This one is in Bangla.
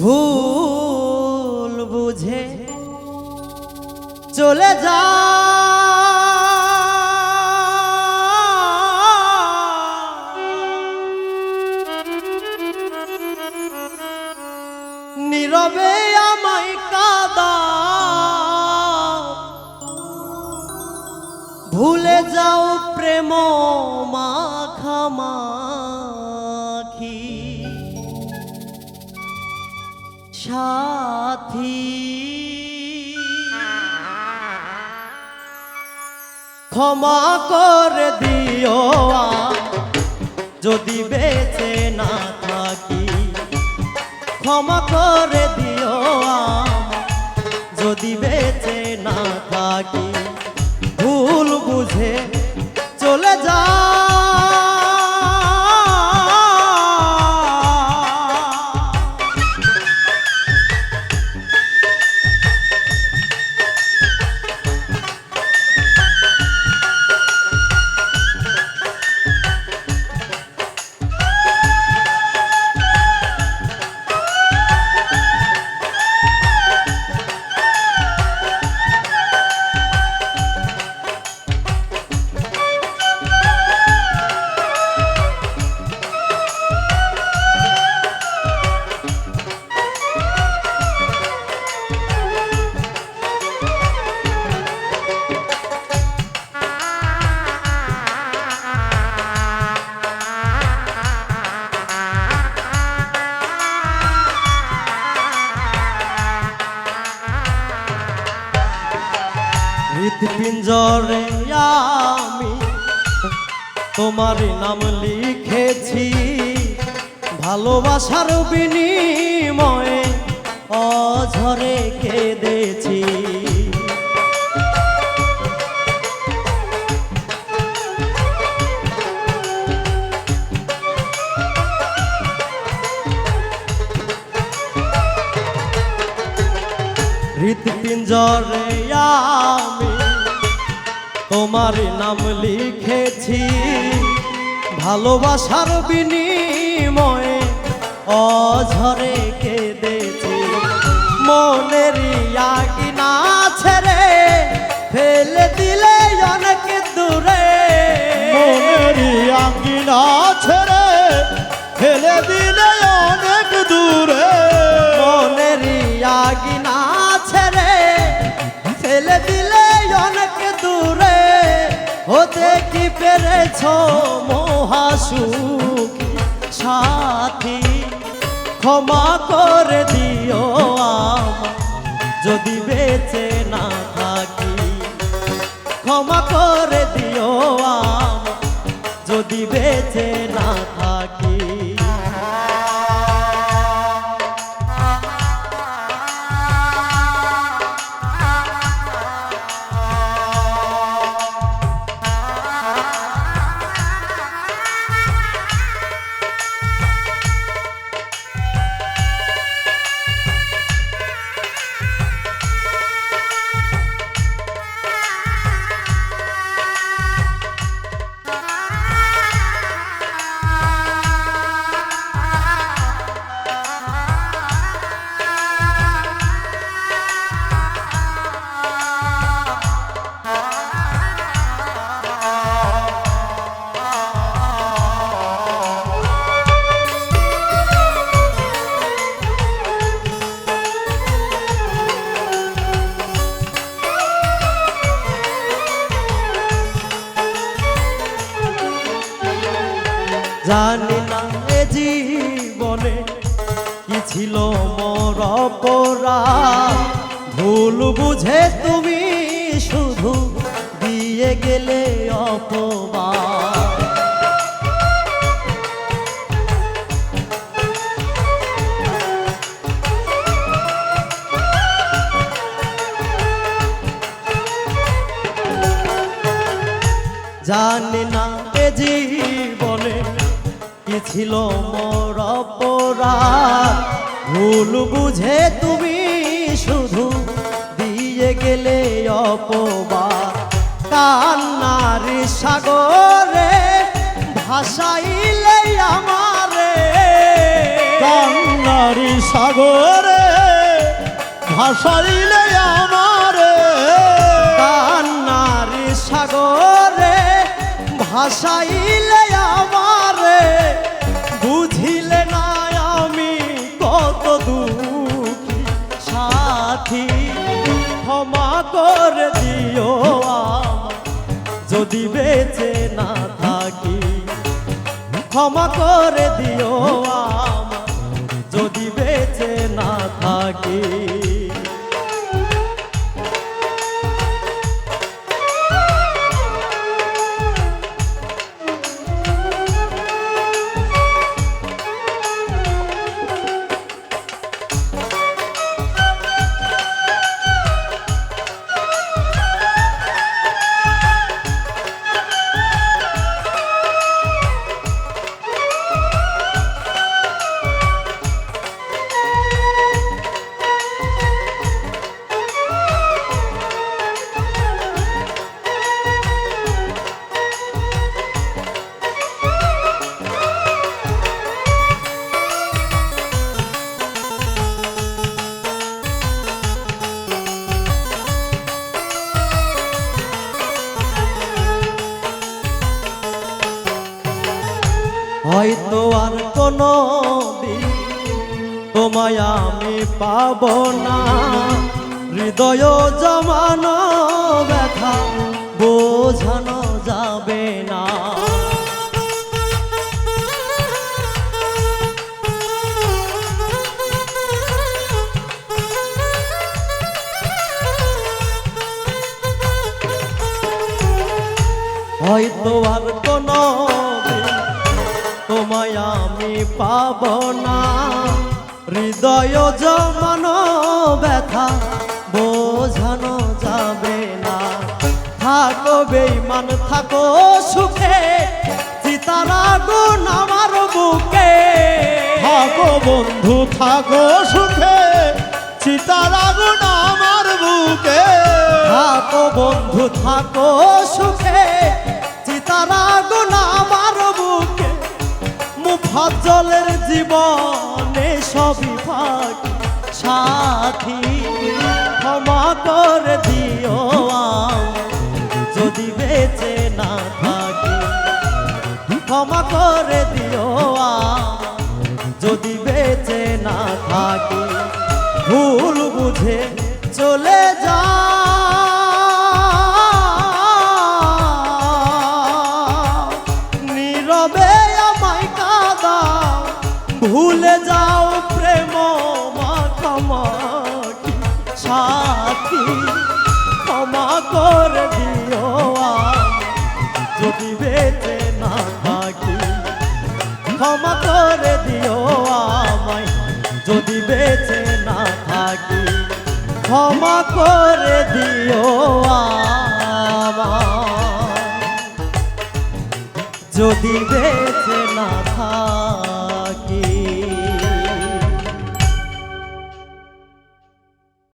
ভুল বুঝে চলে যা। নীরবে আমায় কাদা। ভুলে যাও প্রেম মাখামাখি সাথী। ক্ষমা করে দিও যদি বেঁচে না থাকি। ক্ষমা করে দিও যদি বেঁচে না থাকি। ভুল বুঝে চলে যা। আমি তোমার নাম লিখেছি ভালোবাসার বিনিময়ে অঝরে কেঁদেছি। হৃৎপিঞ্জরে তোমার নাম লিখেছি। ভালোবাসার বিনিময়ে অঝরে কেঁদেছি। মনের আগিনা ছেড়ে ফেলে দিলে অনেক দূরে। মনেরই না ছেড়ে ফেলে দিলে মহাসুখী সাথী, ক্ষমা করে দিও আমার যদি বেঁচে না থাকি, ক্ষমা করে দিও আমার যদি বেঁচে না অপরাধ ভুল বুঝে তুমি শুধু দিয়ে গেলে অপবাদ। জানি না এ জীবনে কি ছিল মোর অপরাধ। ভুল বুঝে তুমি শুধু দিয়ে গেলে অপবাদ। কান্নার সাগরে ভাসাইলে আমারে। কান্না কান্নারি সাগরে ভাসাইলে আমারে। কান্নারি সাগরে ভাসাইলে যদি বেঁচে না থাকি ক্ষমা করে দিও আমার যদি বেঁচে না থাকি হয়তো আর কোনো তোমায় আমি পাব না। হৃদয় জমানো ব্যথা বোঝানো যাবে না। আমি পাব না। হৃদয় জমানো ব্যথা, বোঝানো যাবে না। থাকো বেইমান থাকো সুখে। সীতারা আমার বুকে। থাকো বন্ধু, থাকো সুখে। আগুন আমার বুকে। থাকো বন্ধু, থাকো সুখে। সীতারা গুণ আমার মুফাজ্জলের জীবনে সবই ফাঁকি সাথী, ক্ষমা করে দিও যদি বেঁচে না থাকি, ক্ষমা করে দিও যদি বেঁচে না থাকি, ভুল বুঝে চলে যা। সাথী ক্ষমা করে দিও যদি বেঁচে না থাকি, ক্ষমা করে দিও আমায়। যদি বেঁচে না থাকি, ক্ষমা করে দিও আমায়। যদি বেঁচে না থাকি